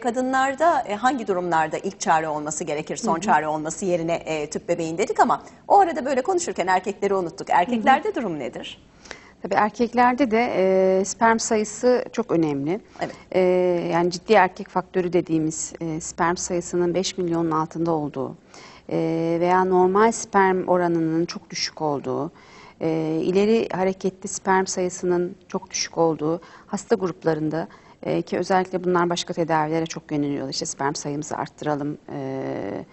Kadınlarda e, hangi durumlarda ilk çare olması gerekir, son çare olması yerine e, tüp bebeğin dedik ama o arada böyle konuşurken erkekleri unuttuk. Erkeklerde durum nedir? Tabii erkeklerde de e, sperm sayısı çok önemli. Evet. E, yani ciddi erkek faktörü dediğimiz e, sperm sayısının 5 milyonun altında olduğu e, veya normal sperm oranının çok düşük olduğu, e, ileri hareketli sperm sayısının çok düşük olduğu hasta gruplarında e, ki özellikle bunlar başka tedavilere çok yöneliyorlar. İşte sperm sayımızı arttıralım, e,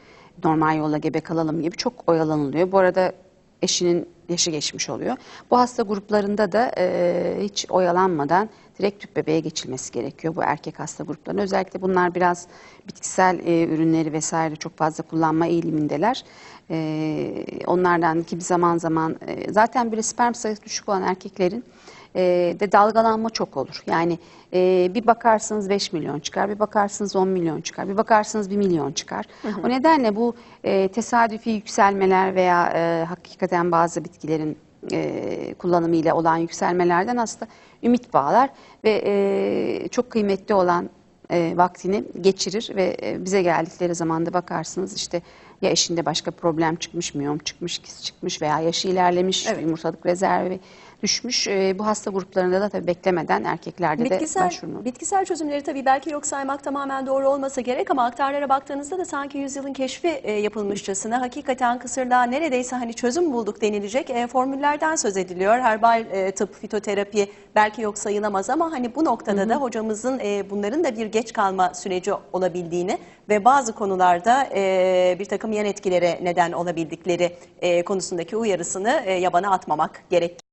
normal yolla gebe kalalım gibi çok oyalanılıyor. Bu arada eşinin yaşı geçmiş oluyor. Bu hasta gruplarında da e, hiç oyalanmadan direkt tüp bebeğe geçilmesi gerekiyor bu erkek hasta gruplarında. Özellikle bunlar biraz bitkisel e, ürünleri vesaire çok fazla kullanma eğilimindeler. E, onlardan ki bir zaman zaman e, zaten böyle sperm sayısı düşük olan erkeklerin e, de dalgalanma çok olur. Yani e, bir bakarsınız 5 milyon çıkar, bir bakarsınız 10 milyon çıkar, bir bakarsınız 1 milyon çıkar. O nedenle bu e, tesadüfi yükselmeler veya e, hakikaten bazı bitkilerin e, kullanımıyla olan yükselmelerden aslında ümit bağlar ve e, çok kıymetli olan e, vaktini geçirir ve e, bize geldikleri zaman da bakarsınız işte ya eşinde başka problem çıkmış, miyom çıkmış, kis çıkmış veya yaşı ilerlemiş, Evet. yumurtalık rezervi düşmüş. E, bu hasta gruplarında da tabii beklemeden erkeklerde de Bitkisel, başvurma. bitkisel çözümleri tabii belki yok saymak tamamen doğru olmasa gerek ama aktarlara baktığınızda da sanki yüzyılın keşfi e, yapılmışçasına hakikaten kısırlığa neredeyse hani çözüm bulduk denilecek e, formüllerden söz ediliyor. Herbal e, tıp, fitoterapi belki yok sayılamaz ama hani bu noktada da hocamızın e, bunların da bir geç kalma süreci olabildiğini ve bazı konularda e, bir takım yan etkilere neden olabildikleri e, konusundaki uyarısını e, yabana atmamak gerek.